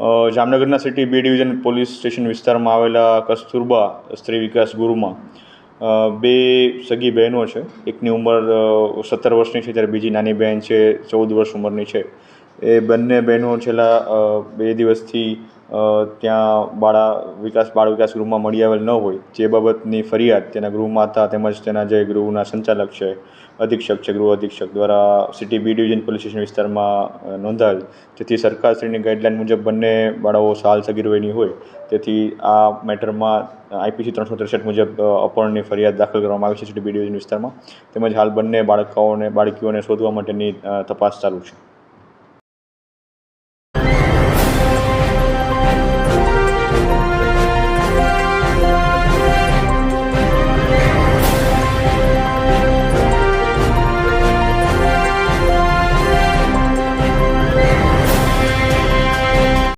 જામનગરના city B division police station વિસ્તારમાં આવેલા કસ્તુરબા સ્ત્રી વિકાસ ગુરુમાં બે સગી બહેનો છે. એકની ઉંમર સત્તર વર્ષની છે જ્યારે બીજી નાની બહેન છે, ચૌદ વર્ષ ઉંમરની છે. એ બંને બહેનો છેલ્લા બે દિવસથી ત્યાં બાળા વિકાસ, બાળ વિકાસ ગૃહમાં મળી આવેલ ન હોય. જે બાબતની ફરિયાદ તેના ગૃહમાતા તેમજ તેના જે ગૃહના સંચાલક છે, અધિક્ષક છે, ગૃહ અધિક્ષક દ્વારા city B division police station વિસ્તારમાં નોંધાયેલ. તેથી સરકારશ્રીની ગાઈડલાઇન મુજબ બંને બાળાઓ સાલ સગીર વયની હોય. તેથી આ મેટરમાં આઈપીસી ત્રણસો ત્રેસઠ મુજબ અપહરણની ફરિયાદ દાખલ કરવામાં આવી છે સિટી બી ડિવિઝન વિસ્તારમાં. તેમજ હાલ બંને બાળકાઓને, બાળકીઓને શોધવા માટેની તપાસ ચાલુ છે.